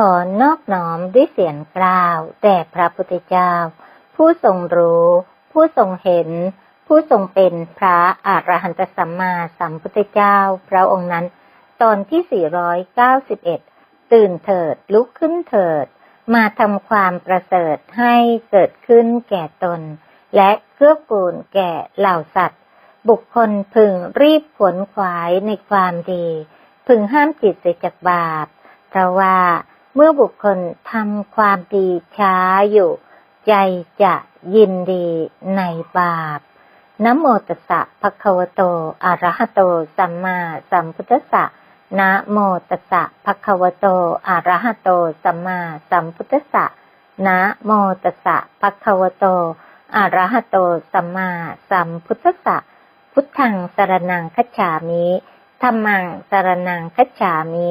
ขอนอบน้อมด้วยเสียงกล่าวแด่พระพุทธเจ้า ผู้ทรงรู้ ผู้ทรงเห็น ผู้ทรงเป็นพระอรหันตสัมมาสัมพุทธเจ้า พระองค์นั้น ตอนที่ 491 ตื่นเถิดลุกขึ้นเถิด มาทำความประเสริฐให้เกิดขึ้นแก่ตน และเกื้อกูลแก่เหล่าสัตว์ บุคคลพึงรีบขวนขวายในความดี พึงห้ามจิตเสียจากบาปเพราะว่า เมื่อบุคคลทำความดีช้าอยู่ ใจจะยินดีในบาปนะโมตัสสะภะคะวะโตอะระหะโต สัมมาสัมพุทธัสสะนะโมตัสสะภะคะวะโตอะระหะโต สัมมาสัมพุทธัสสะนะโมตัสสะภะคะวะโตอะระหะโต สัมมาสัมพุทธัสสะพุทธังสรนังคัจฉามิธัมมังสรนังคัจฉามิ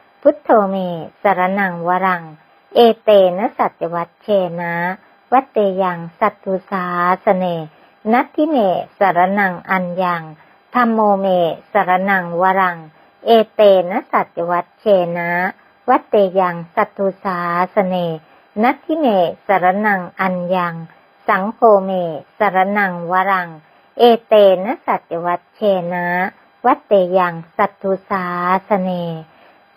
พุทโธเมสรนังวรัง เอเตนะสัจวัตเชนะ วัตเตยังสัตตุสาสเน นัตทิเมสรนังอัญญังธรรมโมเมสรนังวรัง เอเตนะสัจวัตเชนะ วัตเตยังสัตตุสาสเน นัตทิเมสรนังอัญญัง สังโฆเมสรนังวรัง เอเตนะสัจวัตเชนะ วัตเตยังสัตตุสาสเน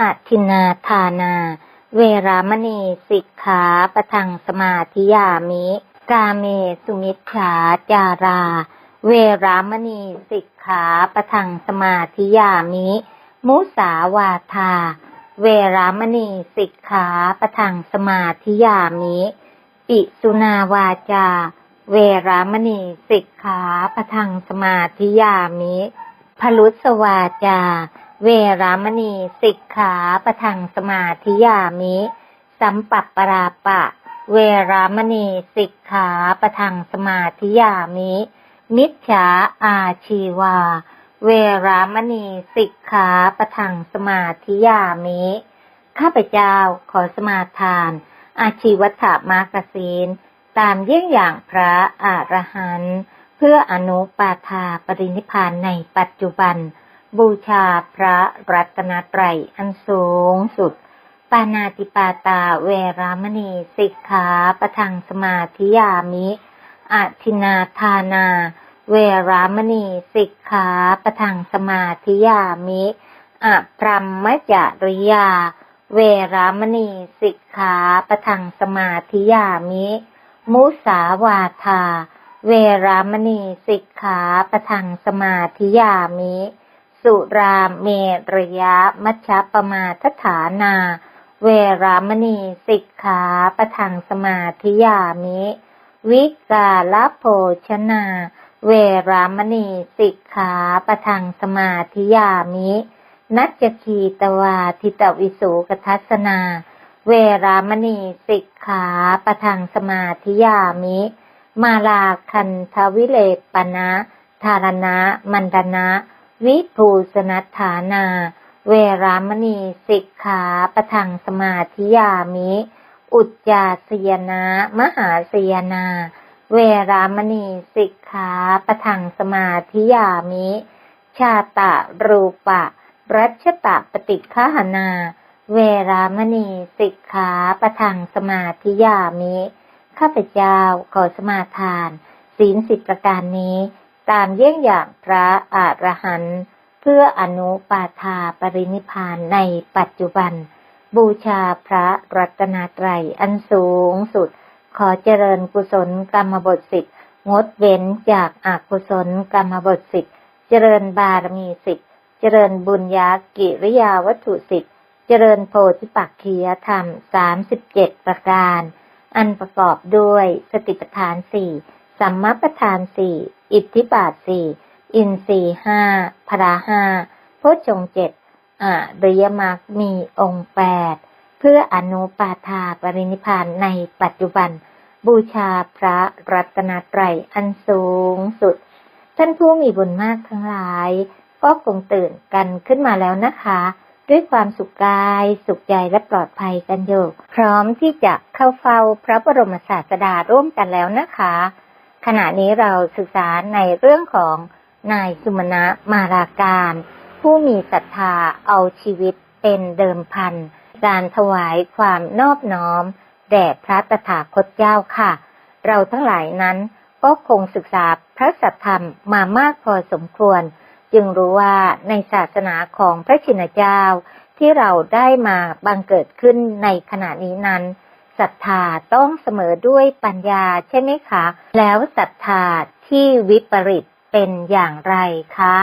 อาทินาทานา เวรามณีสิกขาปะทังสมาธิยามิ กาเมสุมิชฌาจารา เวรามณีสิกขาปะทังสมาธิยามิ มุสาวาทา เวรามณีสิกขาปะทังสมาธิยามิปิสุนาวาจา เวรามณีสิกขาปะทังสมาธิยามิพลุสวาจา เวรามณีสิกขาปะทังสมาธิยามิ สัมปัปปราปะ เวรามณีสิกขาปะทังสมาธิยามิ มิจฉาอาชีวา เวรามณีสิกขาปะทังสมาธิยามิ ข้าพเจ้าขอสมาทาน อาชีวัฏมากศีนตามเยี่ยงอย่างพระอรหันต์เพื่ออนุปาทาปรินิพานในปัจจุบัน บูชาพระรัตนตรัยอันสูงสุด ปานาติปาตาเวรามณีสิกขาปะทังสมาธิยามิอาทินาทานา เวรามณีสิกขาปะทังสมาธิยามิอะพรหมจริยา เวรามณีสิกขาปะทังสมาธิยามิ มุสาวาทา เวรามณีสิกขาปะทังสมาธิยามิ สุราเมรยะมัชฌปมาทฐานา เวรามณีสิกขาปะทังสมาธิยามิ วิกาลโภชนา เวรามณีสิกขาปะทังสมาธิยามิ นัจคีตวาทิตวิสุกทัสนา เวรามณีสิกขาปะทังสมาธิยามิ มาลาคันทวิเลปนะธารณะ มันดนะ วิภูสนัฐานา เวรามณีสิกขาปะทังสมาธิยามิ อุจจาสยนะมหาสยนา เวรามณีสิกขาปะทังสมาธิยามิ ชาตะรูปะ รัชตะปฏิฆหนา เวรามณีสิกขาปะทังสมาธิยามิ ข้าพเจ้าขอสมาทาน ศีลสิบประการนี้ ตามเยี่ยงอย่างพระอรหันต์เพื่ออนุปาทาปรินิพานในปัจจุบัน บูชาพระรัตนตรัยอันสูงสุด ขอเจริญกุศลกรรมบทสิบงดเว้นจากอากุศลกรรมบทสิบเจริญบารมีสิบเจริญบุญญากิริยาวัตถุสิบเจริญโพธิปักขียธรรมสามสิบเจ็ดประการ อันประกอบด้วยสติปัฏฐานสี่สัมมาปัฏฐานสี่ อิทธิบาทสี่อินทรีห้าพราห้าโพชฌงเจ็ดอ่าริยมรรคมีองค์แปดเพื่ออนุปาทาปรินิพานในปัจจุบัน บูชาพระรัตนตรัยอันสูงสุด ท่านผู้มีบุญมากทั้งหลาย ก็คงตื่นกันขึ้นมาแล้วนะคะ ด้วยความสุขกายสุขใจและปลอดภัยกันอยู่ พร้อมที่จะเข้าเฝ้าพระบรมศาสดาร่วมกันแล้วนะคะ ขณะนี้เราศึกษาในเรื่องของนายสุมาณะมาราการ ผู้มีศรัทธาเอาชีวิตเป็นเดิมพัน การถวายความนอบน้อม แด่พระตถาคตเจ้าค่ะ เราทั้งหลายนั้นก็คงศึกษาพระสัทธรรมมามากพอสมควร จึงรู้ว่าในศาสนาของพระชินเจ้าที่เราได้มาบังเกิดขึ้นในขณะนี้นั้น ศรัทธาต้องเสมอด้วยปัญญาใช่ไหมคะ แล้วศรัทธาที่วิปริตเป็นอย่างไรคะ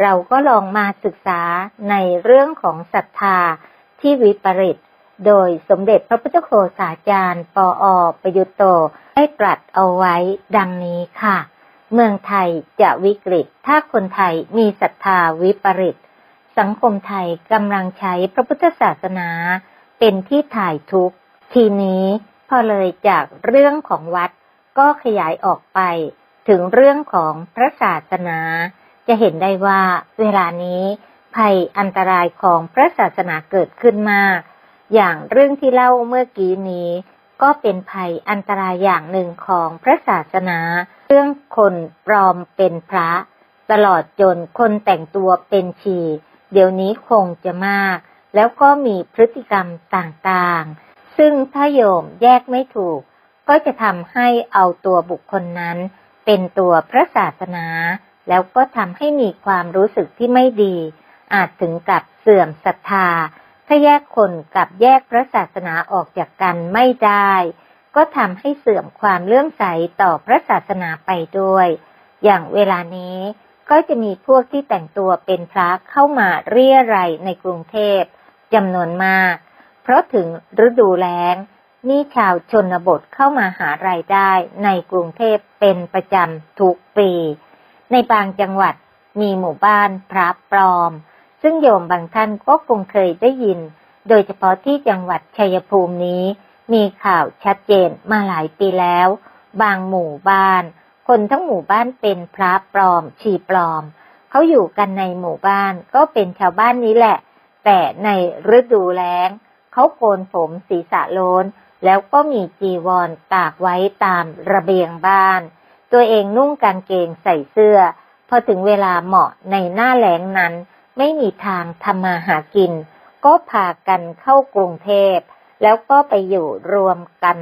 เราก็ลองมาศึกษาในเรื่องของศรัทธาที่วิปริต โดยสมเด็จพระพุทธโฆษาจารย์ ปออประยุตโตได้ตรัสเอาไว้ดังนี้ค่ะ เมืองไทยจะวิกฤต ถ้าคนไทยมีศรัทธาวิปริต สังคมไทยกำลังใช้พระพุทธศาสนา เป็นที่ถ่ายทุกข์ ทีนี้พอเลยจากเรื่องของวัดก็ขยายออกไป ถึงเรื่องของพระศาสนา จะเห็นได้ว่าเวลานี้ ภัยอันตรายของพระศาสนาเกิดขึ้นมาก อย่างเรื่องที่เล่าเมื่อกี้นี้ ก็เป็นภัยอันตรายอย่างหนึ่งของพระศาสนา เรื่องคนปลอมเป็นพระ ตลอดจนคนแต่งตัวเป็นชี เดี๋ยวนี้คงจะมาก แล้วก็มีพฤติกรรมต่างๆ ซึ่งถ้าโยมแยกไม่ถูก ก็จะทำให้เอาตัวบุคคลนั้น เป็นตัวพระศาสนา แล้วก็ทำให้มีความรู้สึกที่ไม่ดี อาจถึงกับเสื่อมศรัทธา ถ้าแยกคนกับแยกพระศาสนาออกจากกันไม่ได้ ก็ทำให้เสื่อมความเลื่อมใสต่อพระศาสนาไปด้วย อย่างเวลานี้ก็จะมีพวกที่แต่งตัวเป็นพระเข้ามาเรียรัยในกรุงเทพจำนวนมาก เพราะถึงฤดูแล้งมีชาวชนบทเข้ามาหารายได้ในกรุงเทพเป็นประจำทุกปี ในบางจังหวัดมีหมู่บ้านพระปลอม ซึ่งโยมบางท่านก็คงเคยได้ยิน โดยเฉพาะที่จังหวัดชัยภูมินี้ มีข่าวชัดเจนมาหลายปีแล้ว บางหมู่บ้าน คนทั้งหมู่บ้านเป็นพระปลอม ชีปลอม เขาอยู่กันในหมู่บ้านก็เป็นชาวบ้านนี้แหละ แต่ในฤดูแล้ง เขาโกนผมศีรษะโลน แล้วก็มีจีวรตากไว้ตามระเบียงบ้าน ตัวเองนุ่งกางเกงใส่เสื้อ พอถึงเวลาเหมาะในหน้าแล้งนั้น ไม่มีทางทำมาหากิน ก็พากันเข้ากรุงเทพ แล้วก็ไปอยู่รวมกัน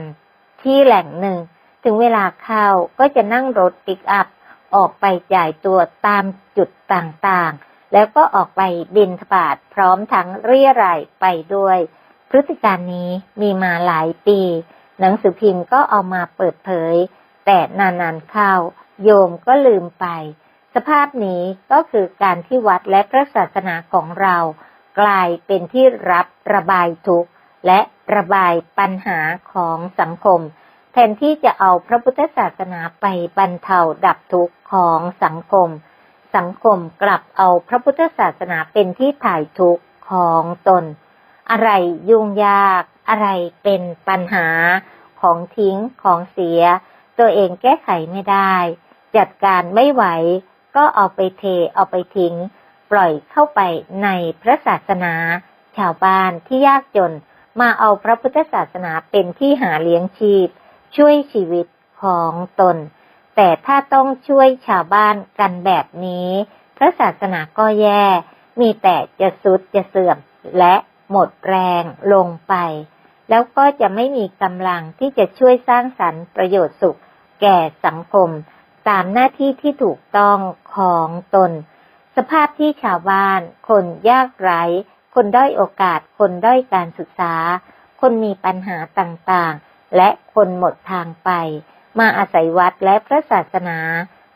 ที่แหล่งหนึ่ง ถึงเวลาเข้าก็จะนั่งรถปิกอัพออกไปจ่ายตัวตามจุดต่างๆ แล้วก็ออกไปบินทบาทพร้อมทั้งเรียรายไปด้วย ฤติการนี้มีมาหลายปี หนังสือพิมพ์ก็เอามาเปิดเผย แต่นานๆเข้า โยมก็ลืมไป สภาพนี้ก็คือการที่วัดและพระศาสนาของเรา กลายเป็นที่รับระบายทุกข์ และระบายปัญหาของสังคม แทนที่จะเอาพระพุทธศาสนาไปบรรเทาดับทุกข์ของสังคม สังคมกลับเอาพระพุทธศาสนาเป็นที่ถ่ายทุกข์ของตน อะไรยุ่งยาก อะไรเป็นปัญหาของทิ้งของเสีย ตัวเองแก้ไขไม่ได้ จัดการไม่ไหว ก็เอาไปเทเอาไปทิ้ง ปล่อยเข้าไปในพระศาสนา ชาวบ้านที่ยากจน มาเอาพระพุทธศาสนาเป็นที่หาเลี้ยงชีพ ช่วยชีวิตของตน แต่ถ้าต้องช่วยชาวบ้านกันแบบนี้ พระศาสนาก็แย่ มีแต่จะสุดจะเสื่อมและ หมดแรงลงไป แล้วก็จะไม่มีกำลังที่จะช่วยสร้างสรรค์ประโยชน์สุข แก่สังคม ตามหน้าที่ที่ถูกต้องของตน สภาพที่ชาวบ้าน คนยากไร้ คนด้อยโอกาส คนด้อยการศึกษา คนมีปัญหาต่างๆ และคนหมดทางไป มาอาศัยวัดและพระศาสนา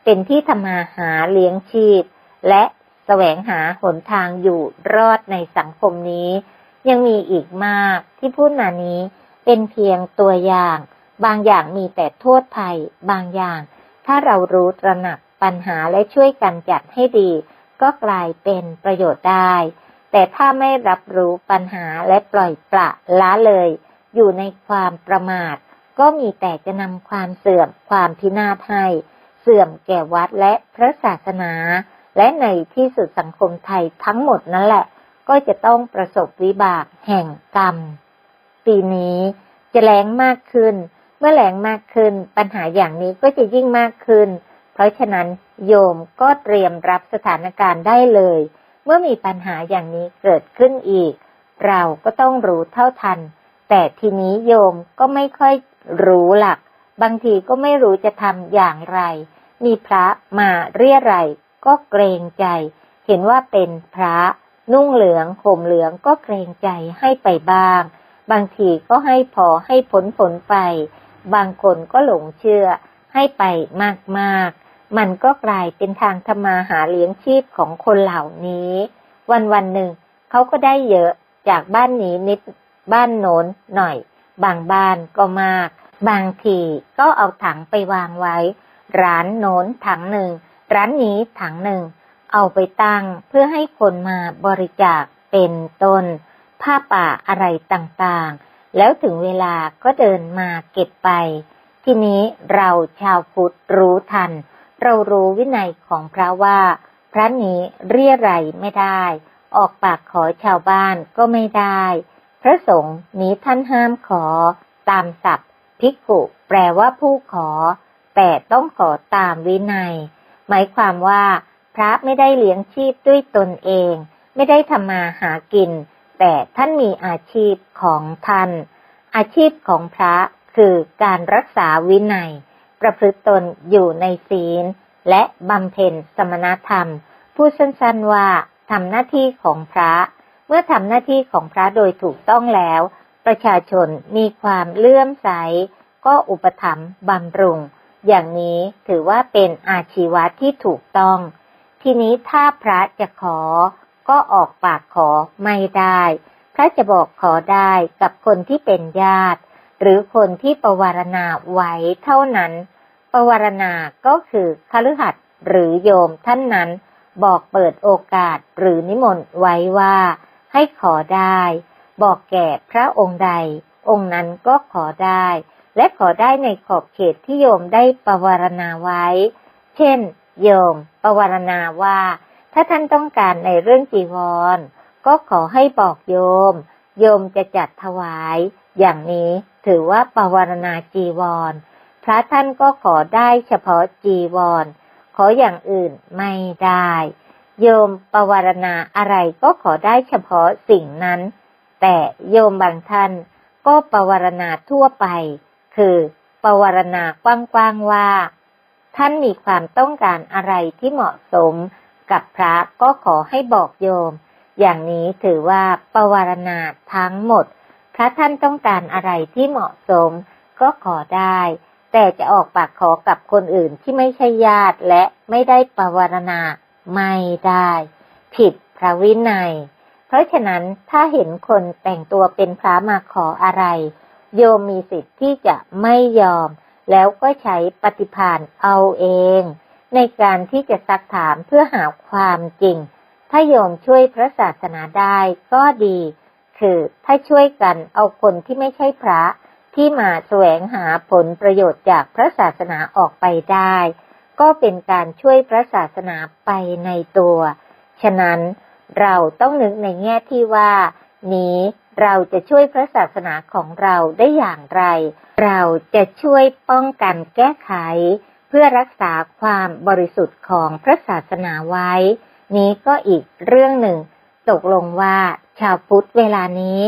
เป็นที่ทำมาหาเลี้ยงชีพ และแสวงหาหนทางอยู่รอดในสังคมนี้ ยังมีอีกมากที่พูดมานี้เป็นเพียงตัวอย่าง บางอย่างมีแต่โทษภัย บางอย่าง ถ้าเรารู้ตระหนักปัญหาและช่วยกันจัดให้ดี ก็กลายเป็นประโยชน์ได้ แต่ถ้าไม่รับรู้ปัญหาและปล่อยปละละเลย อยู่ในความประมาท ก็มีแต่จะนำความเสื่อมความพินาศให้เสื่อมแก่วัดและพระศาสนา และในที่สุดสังคมไทยทั้งหมดนั่นแหละ ก็จะต้องประสบวิบากแห่งกรรม ปีนี้จะแรงมากขึ้น เมื่อแรงมากขึ้น ปัญหาอย่างนี้ก็จะยิ่งมากขึ้น เพราะฉะนั้นโยมก็เตรียมรับสถานการณ์ได้เลย เมื่อมีปัญหาอย่างนี้เกิดขึ้นอีก เราก็ต้องรู้เท่าทัน แต่ทีนี้โยมก็ไม่ค่อยรู้หลัก บางทีก็ไม่รู้จะทำอย่างไร มีพระมาเรียไรก็เกรงใจ เห็นว่าเป็นพระ นุ่งเหลืองห่มเหลืองก็เกรงใจให้ไปบ้าง บางทีก็ให้พอให้ผลผลไป บางคนก็หลงเชื่อให้ไปมากๆ มันก็กลายเป็นทางทำมาหาเลี้ยงชีพของคนเหล่านี้ วันวันหนึ่งเขาก็ได้เยอะจากบ้านนี้นิดบ้านโน้นหน่อย บางบ้านก็มาก บางทีก็เอาถังไปวางไว้ ร้านโน้นถังหนึ่ง ร้านนี้ถังหนึ่ง เอาไปตั้งเพื่อให้คนมาบริจาคเป็นต้น ผ้าป่าอะไรต่างๆ แล้วถึงเวลาก็เดินมาเก็บไป ทีนี้เราชาวพุทธรู้ทัน เรารู้วินัยของพระว่า พระนี้เรียไรไม่ได้ ออกปากขอชาวบ้านก็ไม่ได้ พระสงฆ์นี้ท่านห้ามขอ ตามศัพท์ภิกขุแปลว่าผู้ขอ แต่ต้องขอตามวินัย หมายความว่า พระไม่ได้เลี้ยงชีพด้วยตนเอง ไม่ได้ทำมาหากิน แต่ท่านมีอาชีพของท่าน อาชีพของพระคือการรักษาวินัย ประพฤติตนอยู่ในศีล และบำเพ็ญสมณธรรมพูดสั้นๆว่าทำหน้าที่ของพระ เมื่อทำหน้าที่ของพระโดยถูกต้องแล้ว ประชาชนมีความเลื่อมใส ก็อุปถัมภ์บำรุง อย่างนี้ถือว่าเป็นอาชีวะที่ถูกต้อง ทีนี้ถ้าพระจะขอ ก็ออกปากขอไม่ได้ พระจะบอกขอได้กับคนที่เป็นญาติ หรือคนที่ประวารณาไว้เท่านั้น ประวารณาก็คือคฤหัสถ์หรือโยมท่านนั้น บอกเปิดโอกาสหรือนิมนต์ไว้ว่า ให้ขอได้ บอกแก่พระองค์ใด องค์นั้นก็ขอได้ และขอได้ในขอบเขตที่โยมได้ประวารณาไว้ เช่น โยมปวารณาว่า ถ้าท่านต้องการในเรื่องจีวร ก็ขอให้บอกโยม โยมจะจัดถวาย อย่างนี้ถือว่าปวารณาจีวร พระท่านก็ขอได้เฉพาะจีวร ขออย่างอื่นไม่ได้ โยมปวารณาอะไรก็ขอได้เฉพาะสิ่งนั้น แต่โยมบางท่านก็ปวารณาทั่วไป คือปวารณากว้างๆว่า ท่านมีความต้องการอะไรที่เหมาะสม กับพระก็ขอให้บอกโยม อย่างนี้ถือว่าปวารณาทั้งหมด พระท่านต้องการอะไรที่เหมาะสม ก็ขอได้ แต่จะออกปากขอกับคนอื่นที่ไม่ใช่ญาติและไม่ได้ปวารณาไม่ได้ ผิดพระวินัย เพราะฉะนั้นถ้าเห็นคนแต่งตัวเป็นพระมาขออะไร โยมมีสิทธิ์ที่จะไม่ยอม แล้วก็ใช้ปฏิภาณเอาเอง ในการที่จะซักถามเพื่อหาความจริง ถ้าโยมช่วยพระศาสนาได้ก็ดี คือถ้าช่วยกันเอาคนที่ไม่ใช่พระที่มาแสวงหาผลประโยชน์จากพระศาสนาออกไปได้ ก็เป็นการช่วยพระศาสนาไปในตัว ฉะนั้นเราต้องนึกในแง่ที่ว่า นี้ เราจะช่วยพระศาสนาของเราได้อย่างไร เราจะช่วยป้องกันแก้ไข เพื่อรักษาความบริสุทธิ์ของพระศาสนาไว้ นี้ก็อีกเรื่องหนึ่ง ตกลงว่าชาวพุทธเวลานี้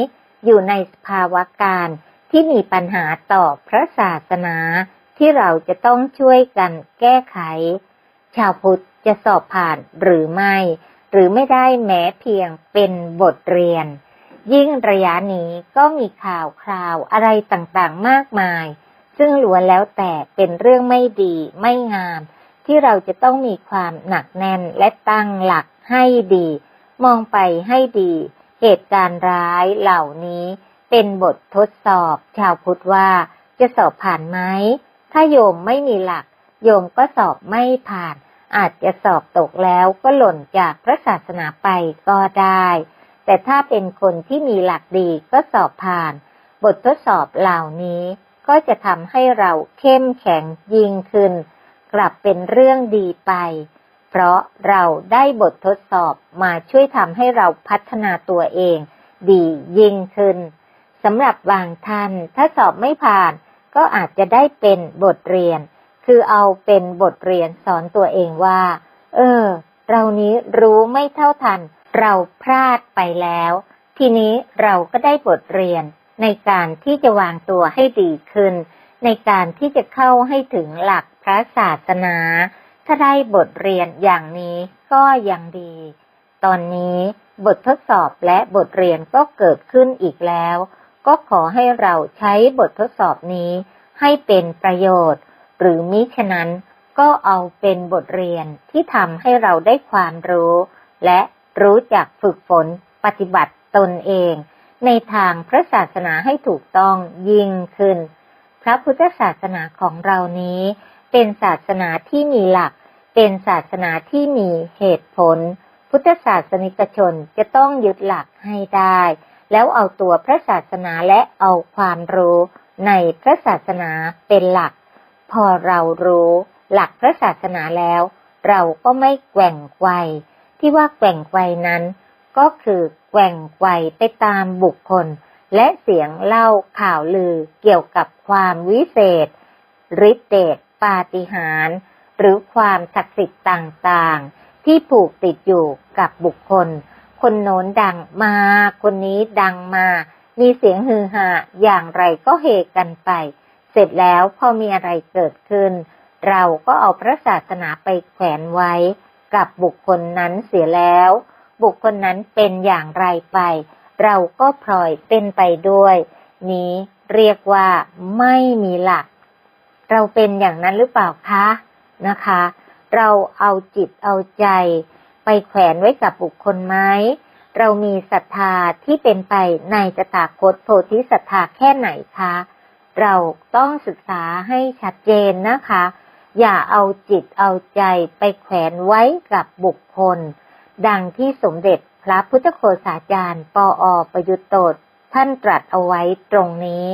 อยู่ในสภาวะการที่มีปัญหาต่อพระศาสนาที่เราจะต้องช่วยกันแก้ไข ชาวพุทธจะสอบผ่านหรือไม่ หรือไม่ได้แม้เพียงเป็นบทเรียน ยิ่งระยะนี้ก็มีข่าวคราวอะไรต่างๆมากมาย ซึ่งล้วนแล้วแต่เป็นเรื่องไม่ดีไม่งาม ที่เราจะต้องมีความหนักแน่นและตั้งหลักให้ดี มองไปให้ดี เหตุการณ์ร้ายเหล่านี้ เป็นบททดสอบ ชาวพุทธว่าจะสอบผ่านไหม ถ้าโยมไม่มีหลัก โยมก็สอบไม่ผ่าน อาจจะสอบตกแล้วก็หล่นจากพระศาสนาไปก็ได้ แต่ถ้าเป็นคนที่มีหลักดีก็สอบผ่าน บททดสอบเหล่านี้ก็จะทำให้เราเข้มแข็งยิ่งขึ้น กลับเป็นเรื่องดีไป เพราะเราได้บททดสอบมาช่วยทำให้เราพัฒนาตัวเอง ดียิ่งขึ้นสำหรับบางท่านถ้าสอบไม่ผ่าน ก็อาจจะได้เป็นบทเรียน คือเอาเป็นบทเรียนสอนตัวเองว่า เออ เรานี้รู้ไม่เท่าทัน เราพลาดไปแล้ว ทีนี้เราก็ได้บทเรียนในการที่จะวางตัวให้ดีขึ้น ในการที่จะเข้าให้ถึงหลักพระศาสนา ถ้าได้บทเรียนอย่างนี้ก็ยังดี ตอนนี้บททดสอบและบทเรียนก็เกิดขึ้นอีกแล้ว ก็ขอให้เราใช้บททดสอบนี้ให้เป็นประโยชน์ หรือมิฉะนั้นก็เอาเป็นบทเรียนที่ทำให้เราได้ความรู้ และ รู้จักฝึกฝนปฏิบัติตนเอง ในทางพระศาสนาให้ถูกต้องยิ่งขึ้น พระพุทธศาสนาของเรานี้ เป็นศาสนาที่มีหลัก เป็นศาสนาที่มีเหตุผล พุทธศาสนิกชนจะต้องยึดหลักให้ได้ แล้วเอาตัวพระศาสนาและเอาความรู้ในพระศาสนาเป็นหลัก พอเรารู้หลักพระศาสนาแล้ว เราก็ไม่แกว่งไกว ที่ว่าแกว่งไกวนั้น ก็คือแกว่งไกวไปตามบุคคล และเสียงเล่าข่าวลือเกี่ยวกับความวิเศษฤทธิเดชปาฏิหาริย์หรือความศักดิ์สิทธิ์ต่างๆ ที่ผูกติดอยู่กับบุคคล คนโน้นดังมา คนนี้ดังมา มีเสียงฮือฮาอย่างไรก็เฮกันไป เสร็จแล้วพอมีอะไรเกิดขึ้น เราก็เอาพระศาสนาไปแขวนไว้ กับบุคคลนั้นเสียแล้ว บุคคลนั้นเป็นอย่างไรไป เราก็พลอยเป็นไปด้วย นี้เรียกว่าไม่มีหลัก เราเป็นอย่างนั้นหรือเปล่าคะนะคะ เราเอาจิตเอาใจ ไปแขวนไว้กับบุคคลไหมเรามีศรัทธาที่เป็นไปในจตาคตโพธิศรัทธาแค่ไหนคะ เราต้องศึกษาให้ชัดเจนนะคะ อย่าเอาจิตเอาใจไปแขวนไว้กับบุคคล ดังที่สมเด็จพระพุทธโฆษาจารย์ ปออประยุตโตท่านตรัสเอาไว้ตรงนี้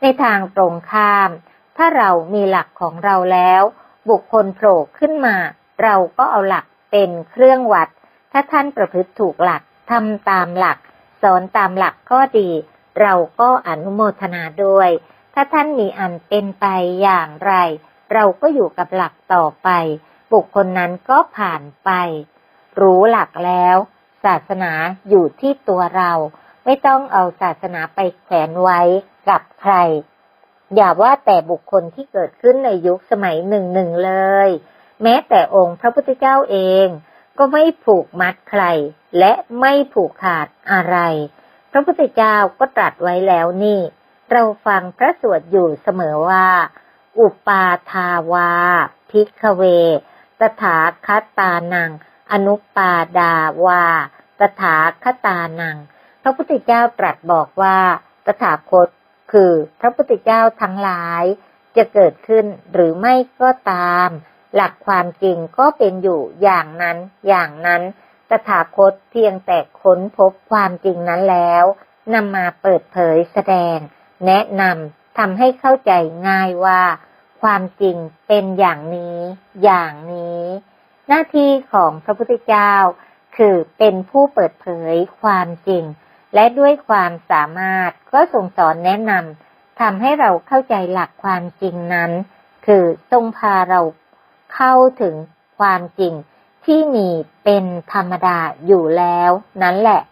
ในทางตรงข้าม ถ้าเรามีหลักของเราแล้ว บุคคลโผล่ขึ้นมา เราก็เอาหลักเป็นเครื่องวัด ถ้าท่านประพฤติถูกหลักทำตามหลัก สอนตามหลักก็ดี เราก็อนุโมทนาด้วย ถ้าท่านมีอันเป็นไปอย่างไร เราก็อยู่กับหลักต่อไป บุคคลนั้นก็ผ่านไป รู้หลักแล้ว ศาสนาอยู่ที่ตัวเรา ไม่ต้องเอาศาสนาไปแขวนไว้กับใคร อย่าว่าแต่บุคคลที่เกิดขึ้นในยุคสมัยหนึ่งหนึ่งเลย แม้แต่องค์พระพุทธเจ้าเอง ก็ไม่ผูกมัดใคร และไม่ผูกขาดอะไร พระพุทธเจ้าก็ตรัสไว้แล้วนี่ เราฟังพระสวดอยู่เสมอว่า อุปาทาวา พิกเว ตถาคตานัง อนุปาดาวา ตถาคตานัง พระพุทธเจ้าตรัสบอกว่า ตถาคตคือพระพุทธเจ้าทั้งหลาย จะเกิดขึ้นหรือไม่ก็ตาม หลักความจริงก็เป็นอยู่อย่างนั้น อย่างนั้น ตถาคตเพียงแต่ค้นพบความจริงนั้นแล้วนำมาเปิดเผยแสดง แนะนำ ทำให้เข้าใจง่ายว่า ความจริงเป็นอย่างนี้ อย่างนี้ หน้าที่ของพระพุทธเจ้า คือเป็นผู้เปิดเผยความจริง และด้วยความสามารถก็ทรงสอนแนะนำทำให้เราเข้าใจหลักความจริงนั้น คือทรงพาเราเข้าถึงความจริงที่มีเป็นธรรมดาอยู่แล้วนั่นแหละ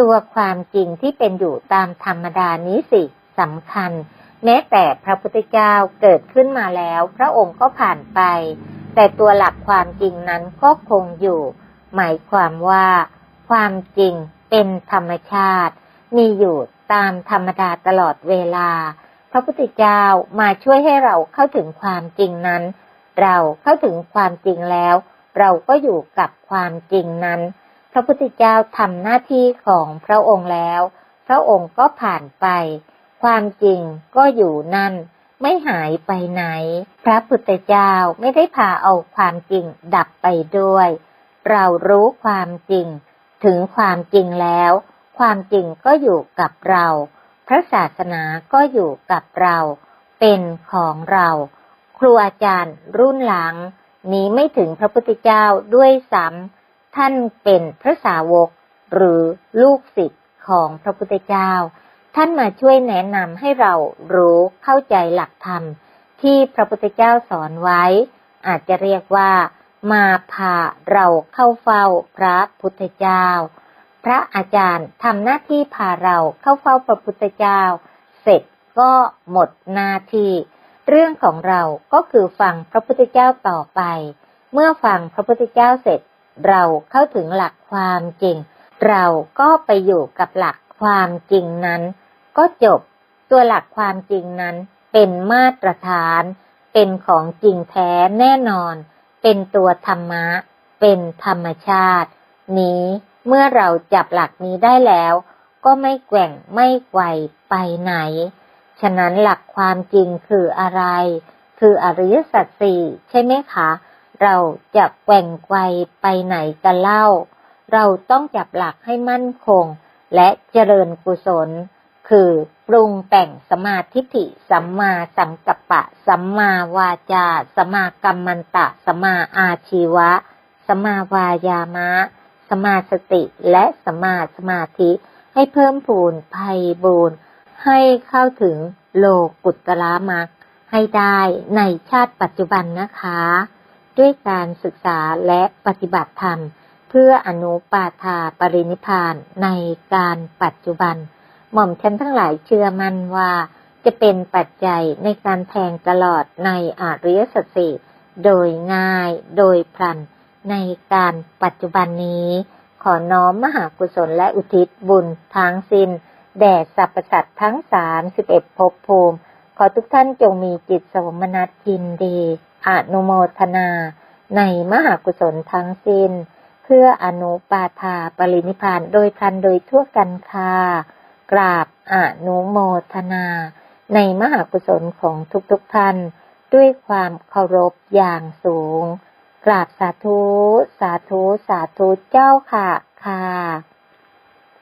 ตัวความจริงที่เป็นอยู่ตามธรรมดานี้สิสำคัญ แม้แต่พระพุทธเจ้าเกิดขึ้นมาแล้ว พระองค์ก็ผ่านไป แต่ตัวหลักความจริงนั้นก็คงอยู่ หมายความว่า ความจริงเป็นธรรมชาติ มีอยู่ตามธรรมดาตลอดเวลา พระพุทธเจ้ามาช่วยให้เราเข้าถึงความจริงนั้น เราเข้าถึงความจริงแล้ว เราก็อยู่กับความจริงนั้น พระพุทธเจ้าทำหน้าที่ของพระองค์แล้ว พระองค์ก็ผ่านไป ความจริงก็อยู่นั่น ไม่หายไปไหน พระพุทธเจ้าไม่ได้พาเอาความจริงดับไปด้วย เรารู้ความจริง ถึงความจริงแล้ว ความจริงก็อยู่กับเรา พระศาสนาก็อยู่กับเรา เป็นของเรา ครูอาจารย์รุ่นหลังหนีไม่ถึงพระพุทธเจ้าด้วยซ้ำท่านเป็นพระสาวกหรือลูกศิษย์ของพระพุทธเจ้า ท่านมาช่วยแนะนำให้เรารู้เข้าใจหลักธรรม ที่พระพุทธเจ้าสอนไว้ อาจจะเรียกว่า มาพาเราเข้าเฝ้าพระพุทธเจ้า พระอาจารย์ทำหน้าที่พาเราเข้าเฝ้าพระพุทธเจ้า เสร็จก็หมดหน้าที่เรื่องของเราก็คือฟังพระพุทธเจ้าต่อไป เมื่อฟังพระพุทธเจ้าเสร็จ เราเข้าถึงหลักความจริง เราก็ไปอยู่กับหลักความจริงนั้น ก็จบ ตัวหลักความจริงนั้นเป็นมาตรฐาน เป็นของจริงแท้แน่นอน เป็นตัวธรรมะ เป็นธรรมชาติ นี้เมื่อเราจับหลักนี้ได้แล้ว ก็ไม่แกว่งไม่ไกวไปไหน ฉะนั้นหลักความจริงคืออะไร คืออริยสัจสี่ใช่ไหมคะ เราจะแกว่งไกวไปไหนกันเล่า เราต้องจับหลักให้มั่นคง และเจริญกุศล คือปรุงแต่งสมาธิิสัมมาสังกัปปะ สัมมาวาจาสมากัมมันตะสมาอาชีวะสมาวายามะสมาสติและสมาสมาธิ ให้เพิ่มพูนภัยบูรณ์ให้เข้าถึงโลกุตละมักให้ได้ในชาติปัจจุบันนะคะ ด้วยการศึกษาและปฏิบัติธรรม เพื่ออนุปาทาปรินิพานในการปัจจุบัน หม่อมฉันทั้งหลายเชื่อมั่นว่าจะเป็นปัจจัยในการแทงตลอดในอาริยสัจสีโดยง่าย โดยพลัน ในการปัจจุบันนี้ ขอน้อมมหากุศลและอุทิศบุญทั้งสิ้น แด่สรรพสัตว์ทั้งสามสิบเอ็ดภพภูมิ ขอทุกท่านจงมีจิตสมนัตยินดี อนุโมทนา ในมหากุศลทั้งสิ้น เพื่ออนุปาทาปรินิพานโดยพันโดยทั่วกันคา กราบอนุโมทนา ในมหากุศลของทุกๆทท่าน ด้วยความเคารพอย่างสูง กราบสาธุ สาธุ สาธุเจ้าค่ะค่ะ